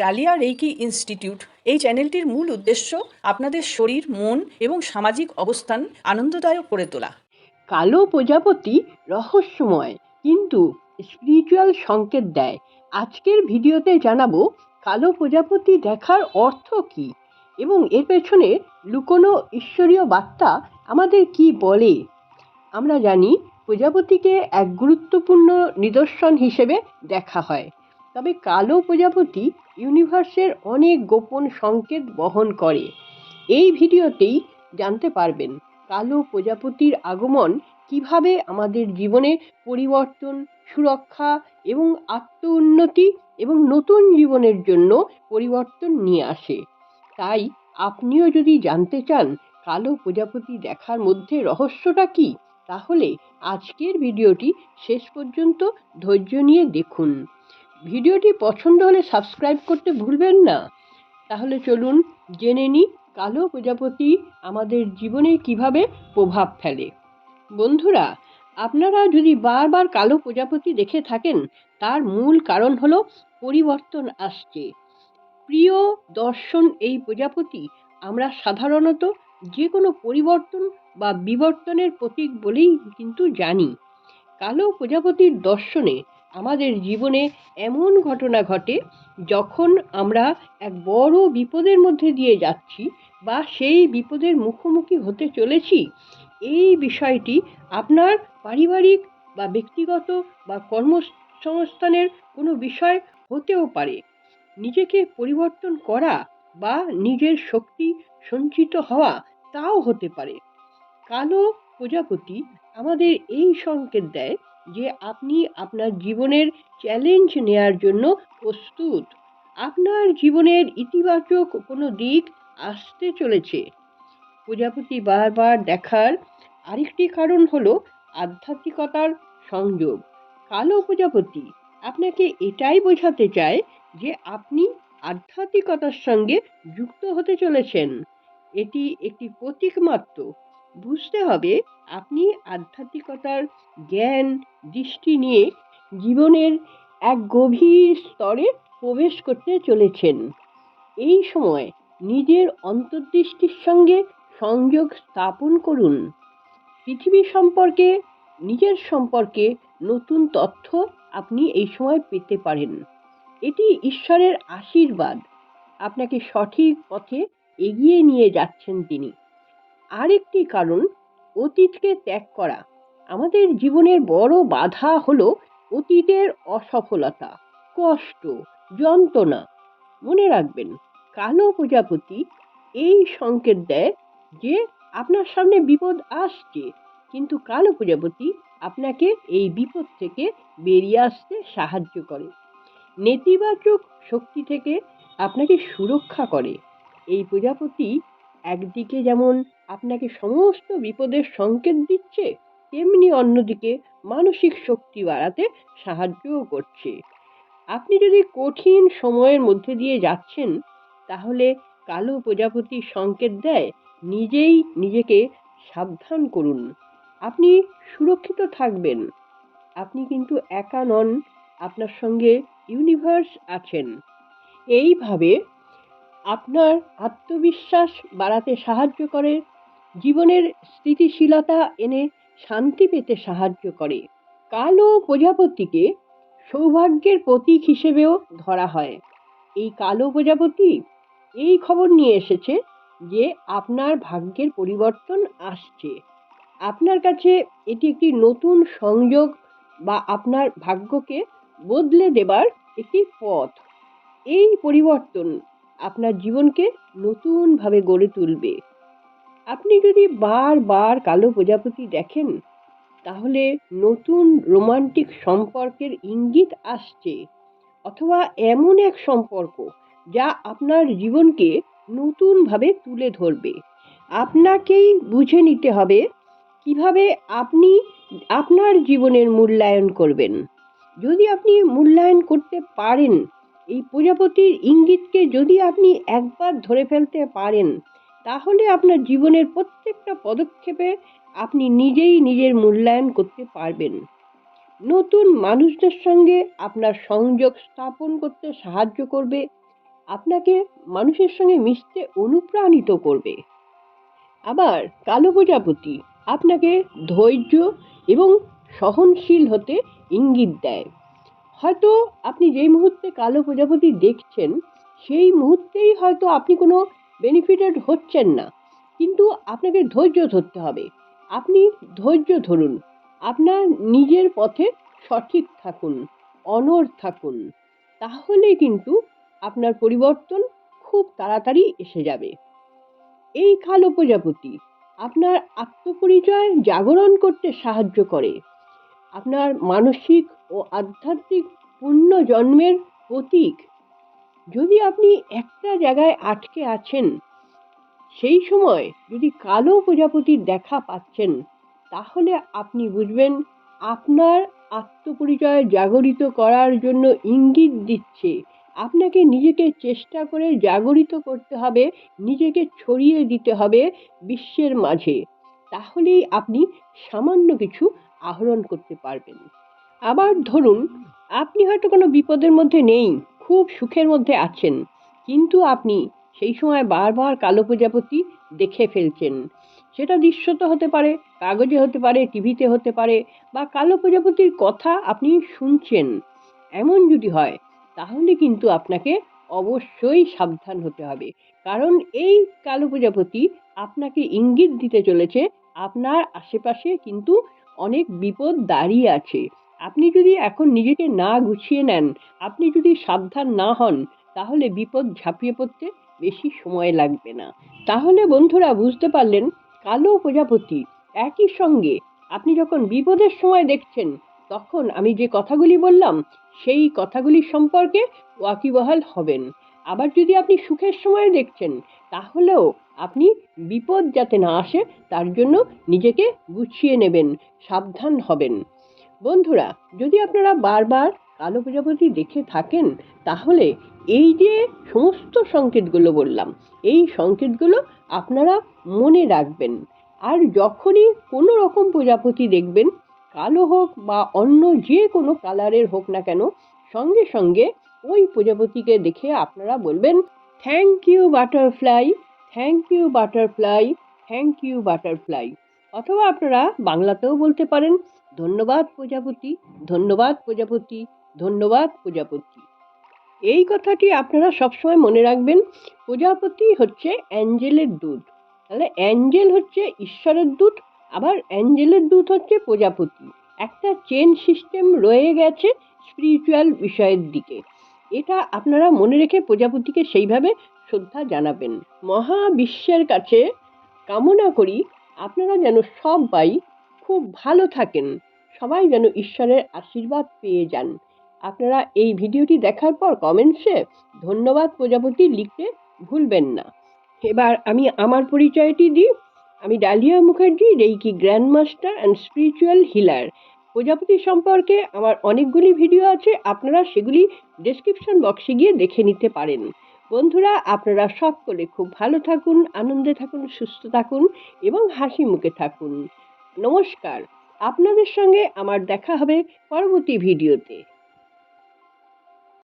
Dahlia reiki institute. এই চ্যানেলটির মূল উদ্দেশ্য আপনাদের শরীর, মন এবং সামাজিক অবস্থান আনন্দদায়ক করে তোলা। কালো প্রজাপতি রহস্যময়, কিন্তু স্পিরিচুয়াল সংকেত দেয়। আজকের ভিডিওতে জানাব কালো প্রজাপতি দেখার অর্থ কী এবং এর পেছনে লুকোনো ঈশ্বরীয় বার্তা আমাদের কি বলে? আমরা জানি প্রজাপতিকে এক গুরুত্বপূর্ণ নিদর্শন হিসেবে দেখা হয়। তবে কালো প্রজাপতি ইউনিভার্সের অনেক গোপন সংকেত বহন করে। এই ভিডিওতেই জানতে পারবেন কালো প্রজাপতির আগমন, কীভাবে আমাদের জীবনে পরিবর্তন, সুরক্ষা এবং আত্ম উন্নতি এবং নতুন জীবনের জন্য পরিবর্তন নিয়ে আসে। তাই আপনিও যদি জানতে চান কালো প্রজাপতি দেখার মধ্যে রহস্যটা কি, তাহলে আজকের ভিডিওটি শেষ পর্যন্ত ধৈর্য নিয়ে দেখুন। ভিডিওটি পছন্দ হলে সাবস্ক্রাইব করতে ভুলবেন না। তাহলে চলুন জেনে নিই কালো প্রজাপতি আমাদের জীবনে কীভাবে প্রভাব ফেলে। বন্ধুরা, আপনারা যদি বারবার কালো প্রজাপতি দেখে থাকেন, তার মূল কারণ হলো পরিবর্তন আসছে। প্রিয় দর্শন, এই প্রজাপতি আমরা সাধারণত যে কোনো পরিবর্তন বা বিবর্তনের প্রতীক বলেই কিন্তু জানি। কালো প্রজাপতির দর্শনে আমাদের জীবনে এমন ঘটনা ঘটে, যখন আমরা এক বড় বিপদের মধ্যে দিয়ে যাচ্ছি বা সেই বিপদের মুখোমুখি হতে চলেছি, এই বিষয়টি আপনার পারিবারিক বা ব্যক্তিগত বা কর্মসংস্থানের কোনো বিষয় হতেও পারে। নিজেকে পরিবর্তন করা বা নিজের শক্তি সঞ্চিত হওয়া তাও হতে পারে। কালো প্রজাপতি আমাদের এই সংকেত দেয় যে আপনি আপনার জীবনের চ্যালেঞ্জ নেয়ার জন্য প্রস্তুত। আপনার জীবনের ইতিবাচক কোনো দিক আসতে চলেছে। প্রজাপতি বারবার দেখার আরেকটি কারণ হলো আধ্যাত্মিকতার সংযোগ। কালো প্রজাপতি আপনাকে এটাই বোঝাতে চায় যে আপনি আধ্যাত্মিকতার সঙ্গে যুক্ত হতে চলেছেন। এটি একটি প্রতীক মাত্র বুঝতে হবে আপনি আধ্যাত্মিকতার জ্ঞান, দৃষ্টি নিয়ে জীবনের এক গভীর স্তরে প্রবেশ করতে চলেছেন। এই সময় নিজের অন্তর্দৃষ্টির সঙ্গে সংযোগ স্থাপন করুন। পৃথিবী সম্পর্কে, নিজের সম্পর্কে নতুন তথ্য আপনি এই সময় পেতে পারেন। এটি ঈশ্বরের আশীর্বাদ। আপনাকে সঠিক পথে এগিয়ে নিয়ে যাচ্ছেন তিনি। আরেকটি কারণ, অতীতকে ত্যাগ করা। আমাদের জীবনের বড় বাধা হলো অতীতের অসফলতা, কষ্ট, যন্ত্রণা। মনে রাখবেন, কালো প্রজাপতি এই সংকেত দেয় যে আপনার সামনে বিপদ আসছে, কিন্তু কালো প্রজাপতি আপনাকে এই বিপদ থেকে বেরিয়ে আসতে সাহায্য করে। নেতিবাচক শক্তি থেকে আপনাকে সুরক্ষা করে। এই প্রজাপতি একদিকে যেমন আপনাকে সমস্ত বিপদের সংকেত দিচ্ছে, তেমনি অন্যদিকে মানসিক শক্তি বাড়াতে সাহায্যও করছে। আপনি যদি কঠিন সময়ের মধ্যে দিয়ে যাচ্ছেন, তাহলে কালো প্রজাপতি সংকেত দেয়, নিজেই নিজেকে সাবধান করুন। আপনি সুরক্ষিত থাকবেন। আপনি কিন্তু একা নন, আপনার সঙ্গে ইউনিভার্স আছেন। এইভাবে আপনার আত্মবিশ্বাস বাড়াতে সাহায্য করে। জীবনের স্থিতিশীলতা এনে শান্তি পেতে সাহায্য করে। কালো প্রজাপতিকে সৌভাগ্যের প্রতীক হিসেবেও ধরা হয়। এই কালো প্রজাপতি এই খবর নিয়ে এসেছে যে আপনার ভাগ্যের পরিবর্তন আসছে। আপনার কাছে এটি একটি নতুন সংযোগ বা আপনার ভাগ্যকে বদলে দেবার একটি পথ। এই পরিবর্তন আপনার জীবনকে নতুনভাবে গড়ে তুলবে। আপনি যদি বারবার কালো প্রজাপতি দেখেন, তাহলে নতুন রোমান্টিক সম্পর্কের ইঙ্গিত আসছে, অথবা এমন এক সম্পর্ক যা আপনার জীবনকে নতুনভাবে তুলে ধরবে। আপনাকেই বুঝে নিতে হবে কীভাবে আপনি আপনার জীবনের মূল্যায়ন করবেন। যদি আপনি মূল্যায়ন করতে পারেন, এই প্রজাপতির ইঙ্গিতকে যদি আপনি একবার ধরে ফেলতে পারেন তাহলে আপনার জীবনের প্রত্যেকটা পদক্ষেপে আপনি নিজেই নিজের মূল্যায়ন করতে পারবেন। নতুন মানুষদের সঙ্গে আপনার সংযোগ স্থাপন করতে সাহায্য করবে, আপনাকে মানুষের সঙ্গে মিশতে অনুপ্রাণিত করবে। আবার কালো প্রজাপতি আপনাকে ধৈর্য এবং সহনশীল হতে ইঙ্গিত দেয়। হয়তো আপনি যেই মুহূর্তে কালো প্রজাপতি দেখছেন, সেই মুহূর্তেই হয়তো আপনি কোনো বেনিফিটেড হচ্ছেন না। কিন্তু আপনাকে ধৈর্য ধরতে হবে। আপনি ধৈর্য ধরুন। আপনার নিজের পথে সঠিক থাকুন, অনড় থাকুন। তাহলে কিন্তু আপনার পরিবর্তন খুব তাড়াতাড়ি এসে যাবে। এই কালো প্রজাপতি আপনার আত্মপরিচয় জাগরণ করতে সাহায্য করে। আপনার মানসিক ও আধ্যাত্মিক পুণ্য জন্মের প্রতীক যদি আপনি একটা জায়গায় আটকে আছেন, সেই সময় যদি কালো প্রজাপতির দেখা পাচ্ছেন, তাহলে আপনি বুঝবেন আপনার আত্মপরিচয় জাগরিত করার জন্য ইঙ্গিত দিচ্ছে। আপনাকে নিজেকে চেষ্টা করে জাগরিত করতে হবে, নিজেকে ছড়িয়ে দিতে হবে বিশ্বের মাঝে। তাহলেই আপনি সামান্য কিছু আহরণ করতে পারবেন। আবার ধরুন, আপনি হয়তো কোনো বিপদের মধ্যে নেই। খুব সুখের মধ্যে আছেন। কিন্তু আপনি সেই সময় বারবার কালো প্রজাপতি দেখে ফেলছেন। সেটা দৃশ্যত হতে পারে, কাগজে হতে পারে, টিভিতে হতে পারে বা কালো প্রজাপতির কথা আপনি শুনছেন। এমন যদি হয়, তাহলে কিন্তু আপনাকে অবশ্যই সাবধান হতে হবে। কারণ এই কালো প্রজাপতি আপনাকে ইঙ্গিত দিতে চলেছে, আপনার আশেপাশে কিন্তু অনেক বিপদ দাঁড়িয়ে আছে। আপনি যদি এখন নিজেকে না গুছিয়ে নেন, আপনি যদি সাবধান না হন, তাহলে বিপদ ঝাঁপিয়ে পড়তে বেশি সময় লাগবে না। তাহলে বন্ধুরা বুঝতে পারলেন, কালো প্রজাপতি একই সঙ্গে আপনি যখন বিপদের সময় দেখছেন, তখন আমি যে কথাগুলি বললাম, সেই কথাগুলি সম্পর্কে ওয়াকিবহাল হবেন। আবার যদি আপনি সুখের সময় দেখছেন, তাহলেও আপনি বিপদ যাতে না আসে, তার জন্য নিজেকে গুছিয়ে নেবেন, সাবধান হবেন। বন্ধুরা, যদি আপনারা বারবার কালো প্রজাপতি দেখে থাকেন, তাহলে এই যে সমস্ত সংকেতগুলো বললাম, এই সংকেতগুলো আপনারা মনে রাখবেন। আর যখনই কোনো রকম প্রজাপতি দেখবেন, কালো হোক বা অন্য যে কোনো কালারের হোক না কেন, সঙ্গে সঙ্গে ওই প্রজাপতিকে দেখে আপনারা বলবেন thank you butterfly thank you butterfly thank you butterfly অথবা আপনারা বাংলাতেও বলতে পারেন ধন্যবাদ প্রজাপতি ধন্যবাদ প্রজাপতি ধন্যবাদ প্রজাপতি। এই কথাটি আপনারা সবসময় মনে রাখবেন, প্রজাপতি হচ্ছে অ্যাঞ্জেলের দূত। তাহলে অ্যাঞ্জেল হচ্ছে ঈশ্বরের দূত, আবার অ্যাঞ্জেলের দূত হচ্ছে প্রজাপতি। একটা চেন সিস্টেম রয়ে গেছে স্পিরিচুয়াল বিষয়ের দিকে। এটা আপনারা মনে রেখে প্রজাপতিকে সেইভাবে শ্রদ্ধা জানাবেন। মহাবিশ্বের কাছে কামনা করি, আপনারা যেন সবাই খুব ভালো থাকেন। সবাই যেন ঈশ্বরের আশীর্বাদ পেয়ে যান। আপনারা এই ভিডিওটি দেখার পর কমেন্টসে ধন্যবাদ প্রজাপতি লিখতে ভুলবেন না। এবার আমি আমার পরিচয়টি দিই। আমি Dalia Mukherjee reiki grand master and spiritual healer প্রজাপতি সম্পর্কে আমার অনেকগুলি ভিডিও আছে, আপনারা সেগুলি ডেসক্রিপশন বক্সে গিয়ে দেখে নিতে পারেন। বন্ধুরা, আপনারা সকলে খুব ভালো থাকুন, আনন্দে থাকুন, সুস্থ থাকুন এবং হাসি মুখে থাকুন। নমস্কার। আপনাদের সঙ্গে আমার দেখা হবে পরবর্তী ভিডিওতে।